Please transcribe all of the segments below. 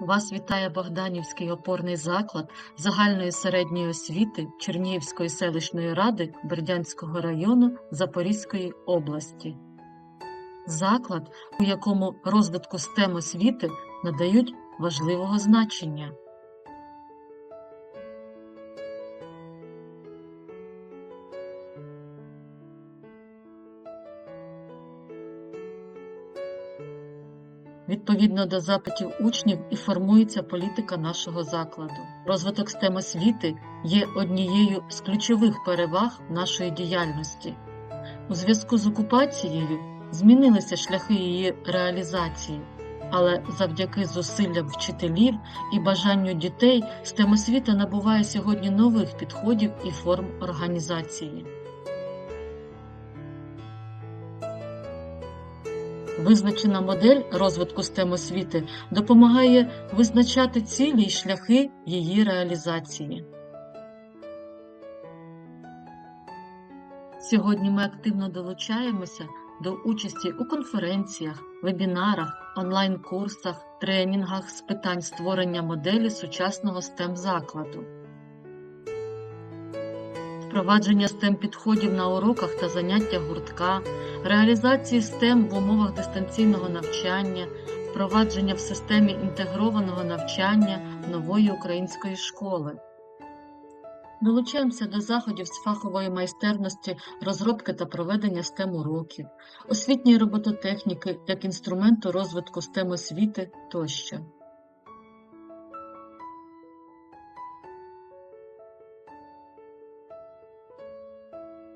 Вас вітає Богданівський опорний заклад загальної середньої освіти Чернігівської селищної ради Бердянського району Запорізької області. Заклад, у якому розвитку STEM освіти надають важливого значення. Відповідно до запитів учнів і формується політика нашого закладу. Розвиток STEM освіти є однією з ключових переваг нашої діяльності. У зв'язку з окупацією змінилися шляхи її реалізації, але завдяки зусиллям вчителів і бажанню дітей STEM освіта набуває сьогодні нових підходів і форм організації. Визначена модель розвитку STEM освіти допомагає визначати цілі й шляхи її реалізації. Сьогодні ми активно долучаємося до участі у конференціях, вебінарах, онлайн-курсах, тренінгах з питань створення моделі сучасного STEM закладу. Впровадження STEM підходів на уроках та заняттях гуртка, реалізації STEM в умовах дистанційного навчання, впровадження в системі інтегрованого навчання нової української школи. Долучаємося до заходів з фахової майстерності розробки та проведення STEM уроків, освітньої робототехніки як інструменту розвитку STEM освіти тощо.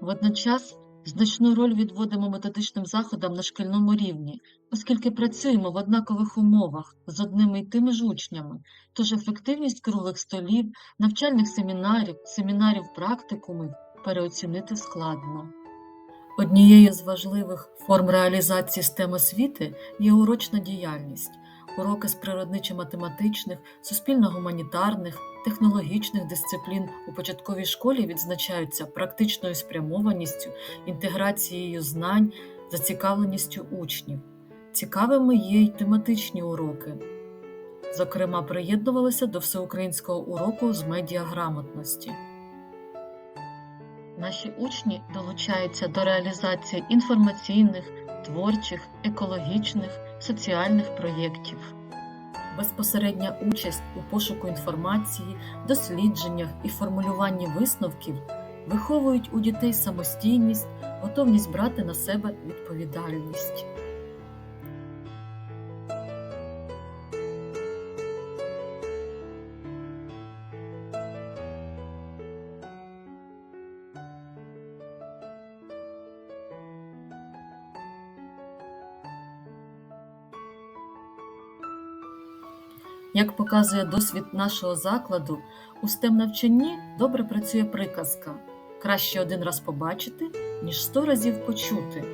Водночас значну роль відводимо методичним заходам на шкільному рівні, оскільки працюємо в однакових умовах з одними й тими ж учнями, тож ефективність круглих столів, навчальних семінарів, семінарів практикумів переоцінити складно. Однією з важливих форм реалізації STEM освіти є урочна діяльність, уроки з природничо-математичних, суспільно-гуманітарних, технологічних дисциплін у початковій школі відзначаються практичною спрямованістю, інтеграцією знань, зацікавленістю учнів. Цікавими є й тематичні уроки. Зокрема, приєднувалися до всеукраїнського уроку з медіаграмотності. Наші учні долучаються до реалізації інформаційних, творчих, екологічних, соціальних проєктів. Безпосередня участь у пошуку інформації, дослідженнях і формулюванні висновків виховують у дітей самостійність, готовність брати на себе відповідальність. Як показує досвід нашого закладу, у STEM навчанні добре працює приказка краще один раз побачити, ніж сто разів почути.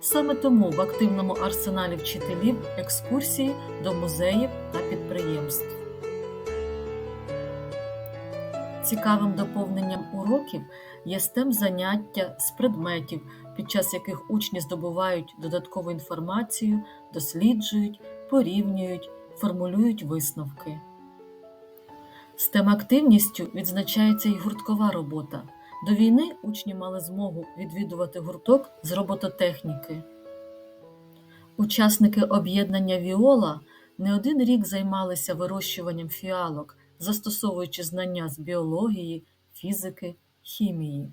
Саме тому в активному арсеналі вчителів екскурсії до музеїв та підприємств. Цікавим доповненням уроків є STEM заняття з предметів, під час яких учні здобувають додаткову інформацію, досліджують, порівнюють, формулюють висновки. STEM активністю відзначається і гурткова робота. До війни учні мали змогу відвідувати гурток з робототехніки. Учасники об'єднання Віола не один рік займалися вирощуванням фіалок, застосовуючи знання з біології, фізики, хімії.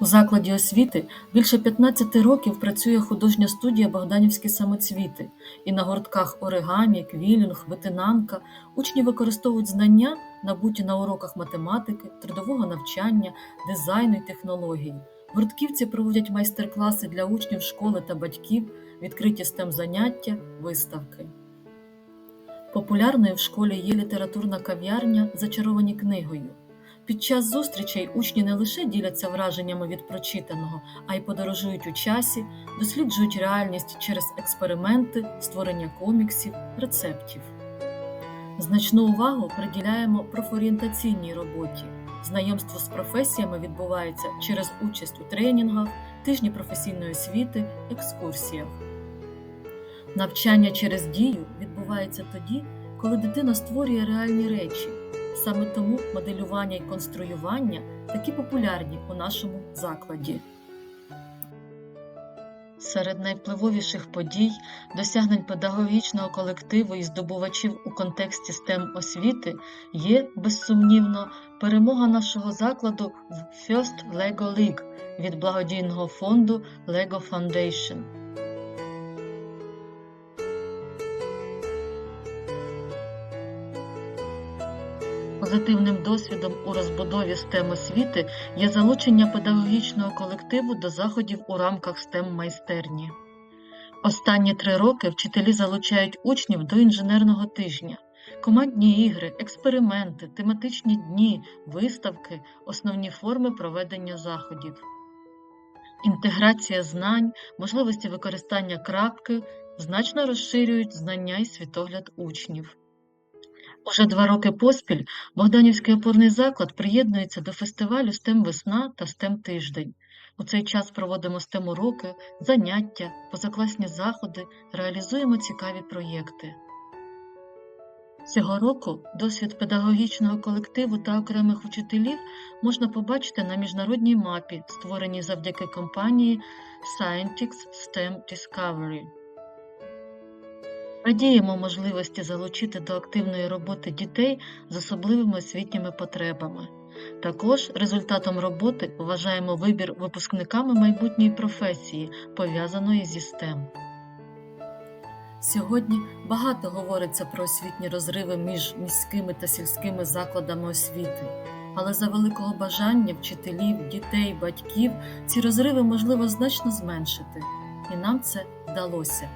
У закладі освіти більше 15 років працює художня студія Богданівські самоцвіти, і на гуртках оригамі, квілінг, витинанка учні використовують знання, набуті на уроках математики, трудового навчання, дизайну і технологій. Гуртківці проводять майстер-класи для учнів школи та батьків, відкриті STEM заняття, виставки. Популярною в школі є літературна кав'ярня Зачаровані книгою. Під час зустрічей учні не лише діляться враженнями від прочитаного, а й подорожують у часі, досліджують реальність через експерименти, створення коміксів, рецептів. Значну увагу приділяємо профорієнтаційній роботі. Знайомство з професіями відбувається через участь у тренінгах, тижні професійної освіти, екскурсіях. Навчання через дію відбувається тоді, коли дитина створює реальні речі. Саме тому моделювання і конструювання такі популярні у нашому закладі. Серед найвпливовіших подій, досягнень педагогічного колективу і здобувачів у контексті STEM освіти є, безсумнівно, перемога нашого закладу в First Lego League від благодійного фонду Lego Foundation. Позитивним досвідом у розбудові STEM освіти є залучення педагогічного колективу до заходів у рамках STEM майстерні. Останні три роки вчителі залучають учнів до інженерного тижня. Командні ігри, експерименти, тематичні дні, виставки основні форми проведення заходів. Інтеграція знань, можливості використання крапки значно розширюють знання і світогляд учнів. Уже два роки поспіль Богданівський опорний заклад приєднується до фестивалю STEM Весна та STEM Тиждень. У цей час проводимо STEM уроки, заняття, позакласні заходи, реалізуємо цікаві проєкти. Цього року досвід педагогічного колективу та окремих учителів можна побачити на міжнародній мапі, створеній завдяки компанії Scientix STEM Discovery. Радіємо можливості залучити до активної роботи дітей з особливими освітніми потребами. Також результатом роботи вважаємо вибір випускниками майбутньої професії, пов'язаної зі STEM. Сьогодні багато говориться про освітні розриви між міськими та сільськими закладами освіти, але за великого бажання вчителів, дітей, батьків ці розриви можливо значно зменшити, і нам це вдалося.